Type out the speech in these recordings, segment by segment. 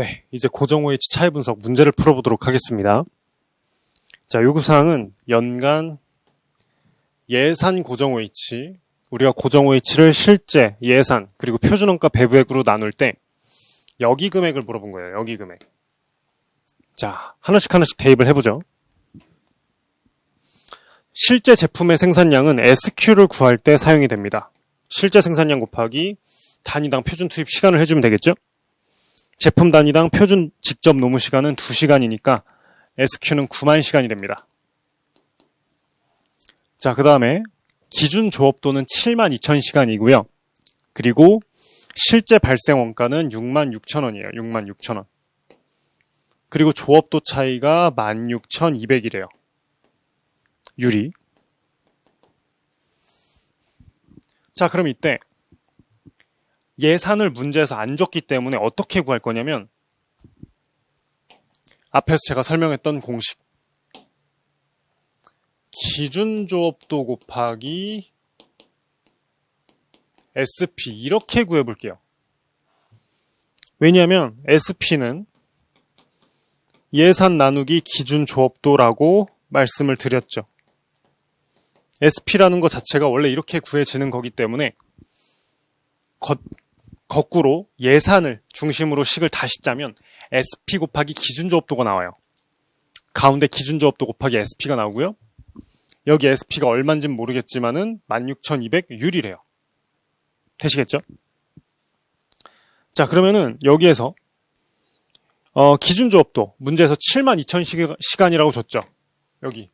네, 이제 고정 OH 차이 분석 문제를 풀어보도록 하겠습니다. 자, 요구사항은 연간 예산 고정 OH, 우리가 고정 OH를 실제, 예산, 그리고 표준원가 배부액으로 나눌 때 여기 금액을 물어본 거예요. 여기 금액. 자, 하나씩 하나씩 대입을 해보죠. 실제 제품의 생산량은 SQ를 구할 때 사용이 됩니다. 실제 생산량 곱하기 단위당 표준 투입 시간을 해주면 되겠죠? 제품 단위당 표준 직접 노무 시간은 2시간이니까 SQ는 9만 시간이 됩니다. 자, 그 다음에 기준 조업도는 7만 2천 시간이고요. 그리고 실제 발생 원가는 6만 6천 원이에요. 6만 6천 원. 그리고 조업도 차이가 16,200이래요. 유리. 자, 그럼 이때 예산을 문제에서 안 줬기 때문에 어떻게 구할 거냐면 앞에서 제가 설명했던 공식 기준 조업도 곱하기 SP 이렇게 구해 볼게요. 왜냐하면 SP는 예산 나누기 기준 조업도라고 말씀을 드렸죠. SP라는 것 자체가 원래 이렇게 구해지는 거기 때문에 거, 거꾸로 예산을 중심으로 식을 다시 짜면 SP 곱하기 기준 조업도가 나와요. 가운데 기준 조업도 곱하기 SP가 나오고요. 여기 SP가 얼마인지는 모르겠지만은 16,200 유리래요. 되시겠죠? 자, 그러면은 여기에서 어, 기준 조업도 문제에서 7만 2천 시간이라고 줬죠. 여기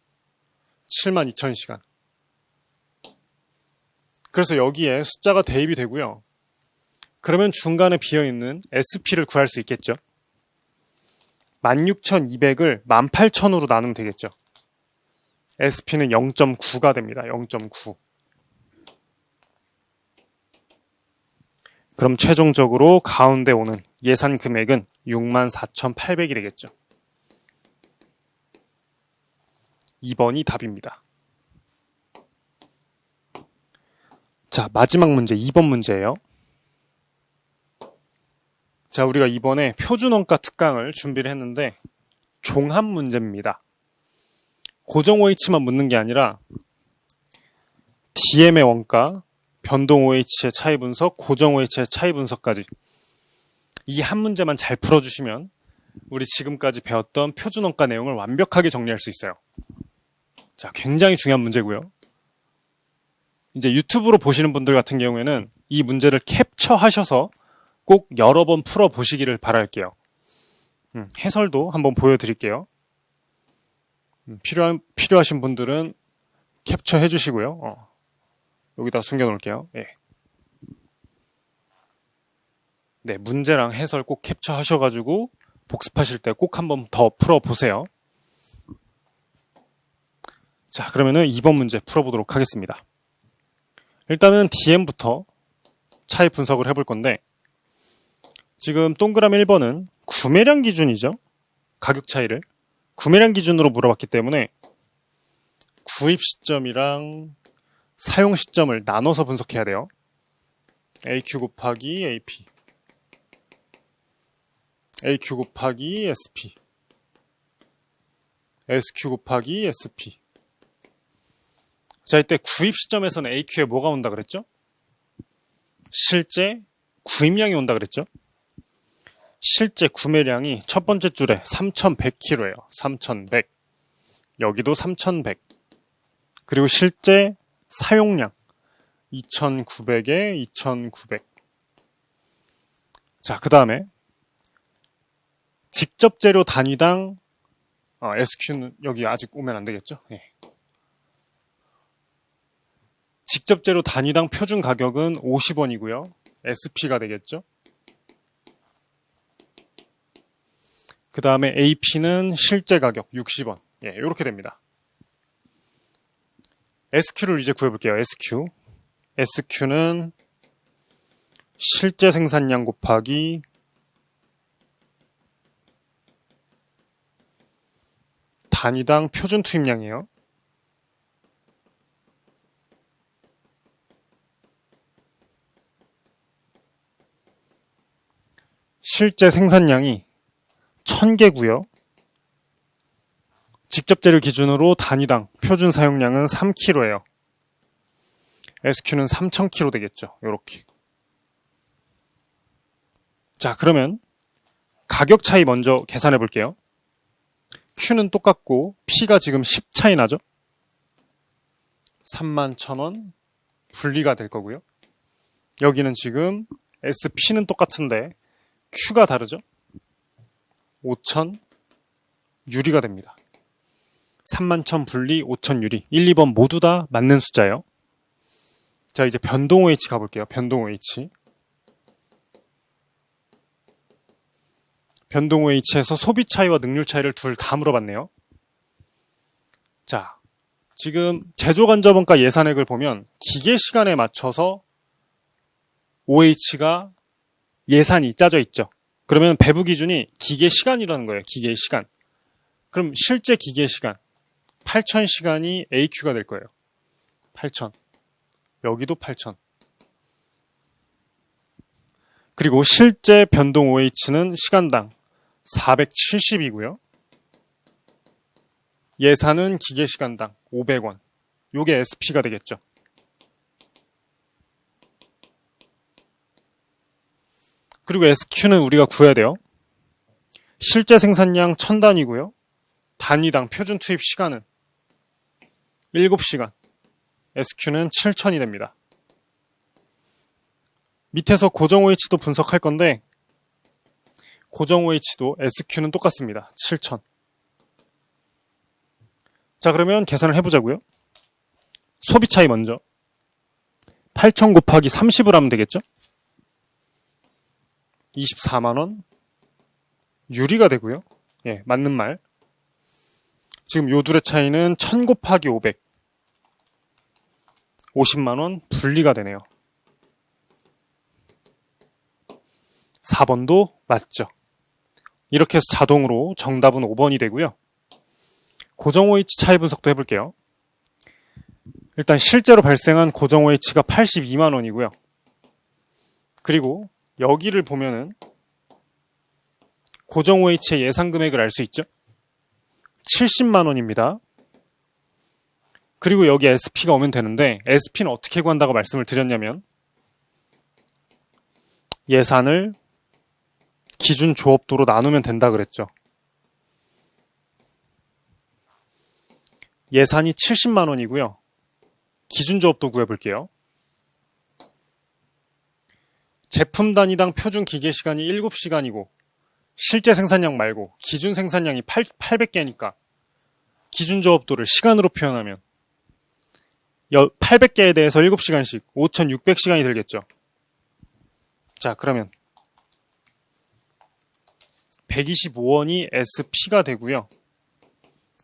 7만 2천 시간. 그래서 여기에 숫자가 대입이 되고요. 그러면 중간에 비어있는 SP를 구할 수 있겠죠. 16,200을 18,000으로 나누면 되겠죠. SP는 0.9가 됩니다. 0.9. 그럼 최종적으로 가운데 오는 예산 금액은 64,800이 되겠죠. 2번이 답입니다. 자, 마지막 문제, 2번 문제예요. 자, 우리가 이번에 표준원가 특강을 준비를 했는데 종합 문제입니다. 고정 OH만 묻는 게 아니라 DM의 원가, 변동 OH의 차이 분석, 고정 OH의 차이 분석까지 이 한 문제만 잘 풀어주시면 우리 지금까지 배웠던 표준원가 내용을 완벽하게 정리할 수 있어요. 자, 굉장히 중요한 문제고요. 이제 유튜브로 보시는 분들 같은 경우에는 이 문제를 캡처하셔서 꼭 여러 번 풀어 보시기를 바랄게요. 음, 해설도 한번 보여드릴게요. 음, 필요한 필요하신 분들은 캡처 해 주시고요. 어, 여기다 숨겨 놓을게요. 예. 네, 문제랑 해설 꼭 캡처하셔가지고 복습하실 때 꼭 한번 더 풀어 보세요. 자, 그러면은 2번 문제 풀어보도록 하겠습니다. 일단은 DM부터 차이 분석을 해볼 건데, 지금 동그라미 1번은 구매량 기준이죠. 가격 차이를. 구매량 기준으로 물어봤기 때문에 구입 시점이랑 사용 시점을 나눠서 분석해야 돼요. AQ 곱하기 AP. AQ 곱하기 SP. SQ 곱하기 SP. 자, 이때 구입 시점에서는 AQ에 뭐가 온다 그랬죠? 실제 구입량이 온다 그랬죠? 실제 구매량이 첫 번째 줄에 3,100kg예요. 3,100. 여기도 3,100. 그리고 실제 사용량 2,900에 2,900. 자, 그 다음에 직접 재료 단위당 어, SQ는 여기 아직 오면 안 되겠죠? 예. 직접 재료 단위당 표준 가격은 50원이고요. SP가 되겠죠? 그 다음에 AP는 실제 가격 60원. 예, 이렇게 됩니다. SQ를 이제 구해볼게요. SQ. SQ는 실제 생산량 곱하기 단위당 표준 투입량이에요. 실제 생산량이 1000개고요. 직접 재료 기준으로 단위당 표준 사용량은 3kg예요. SQ는 3000kg 되겠죠. 요렇게. 자, 그러면 가격 차이 먼저 계산해 볼게요. Q는 똑같고 P가 지금 10 차이 나죠? 31,000원 분리가 될 거고요. 여기는 지금 SP는 똑같은데 Q가 다르죠? 5,000 유리가 됩니다. 31,000 분리 5,000 유리. 1, 2번 모두 다 맞는 숫자예요. 자, 이제 변동 OH 가볼게요. 변동 OH. 변동 OH에서 소비 차이와 능률 차이를 둘 다 물어봤네요. 자, 지금 제조 간접원가 예산액을 보면 기계 시간에 맞춰서 OH가 예산이 짜져 있죠. 그러면 배부 기준이 기계 시간이라는 거예요. 기계 시간. 그럼 실제 기계 시간 8,000시간이 AQ가 될 거예요. 8,000. 여기도 8,000. 그리고 실제 변동 OH는 시간당 470이고요. 예산은 기계 시간당 500원. 요게 SP가 되겠죠. 그리고 SQ는 우리가 구해야 돼요. 실제 생산량 1000단위고요. 단위당 표준 투입 시간은 7시간. SQ는 7000이 됩니다. 밑에서 고정 OH도 분석할 건데 고정 OH도 SQ는 똑같습니다. 7000. 자, 그러면 계산을 해보자고요. 소비 차이 먼저. 8000 곱하기 30을 하면 되겠죠? 24만원. 유리가 되고요. 예, 맞는 말. 지금 요 둘의 차이는 1000 곱하기 500. 50만원 분리가 되네요. 4번도 맞죠. 이렇게 해서 자동으로 정답은 5번이 되고요. 고정 OH 차이 분석도 해볼게요. 일단 실제로 발생한 고정 OH가 82만 원이고요. 그리고 여기를 보면은 고정 OH의 예상 금액을 알 수 있죠? 70만 원입니다. 그리고 여기 SP가 오면 되는데 SP는 어떻게 구한다고 말씀을 드렸냐면 예산을 기준 조업도로 나누면 된다 그랬죠. 예산이 70만 원이고요. 기준 조업도 구해 볼게요. 제품 단위당 표준 기계 시간이 7시간이고 실제 생산량 말고 기준 생산량이 8, 800개니까 기준 조업도를 시간으로 표현하면 800개에 대해서 7시간씩 5,600시간이 들겠죠. 자, 그러면 125원이 SP가 되고요.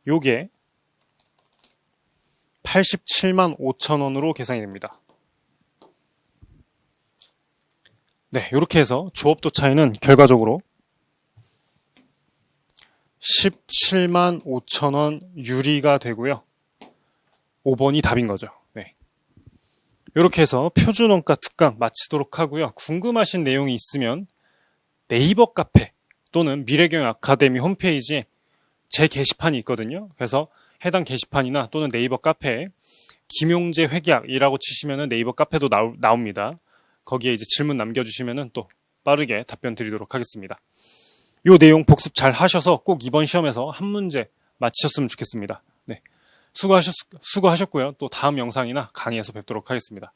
요게 87만 5천 원으로 계산이 됩니다. 네, 이렇게 해서 조업도 차이는 결과적으로 17만 5천 원 유리가 되고요. 5번이 답인 거죠. 네. 이렇게 해서 표준원가 특강 마치도록 하고요. 궁금하신 내용이 있으면 네이버 카페 또는 미래경영 아카데미 홈페이지에 제 게시판이 있거든요. 그래서 해당 게시판이나 또는 네이버 카페에 김용재 회계학이라고 치시면 네이버 카페도 나옵니다. 거기에 이제 질문 남겨주시면 또 빠르게 답변 드리도록 하겠습니다. 요 내용 복습 잘 하셔서 꼭 이번 시험에서 한 문제 맞히셨으면 좋겠습니다. 네. 수고하셨, 수고하셨고요. 또 다음 영상이나 강의에서 뵙도록 하겠습니다.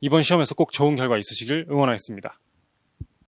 이번 시험에서 꼭 좋은 결과 있으시길 응원하겠습니다.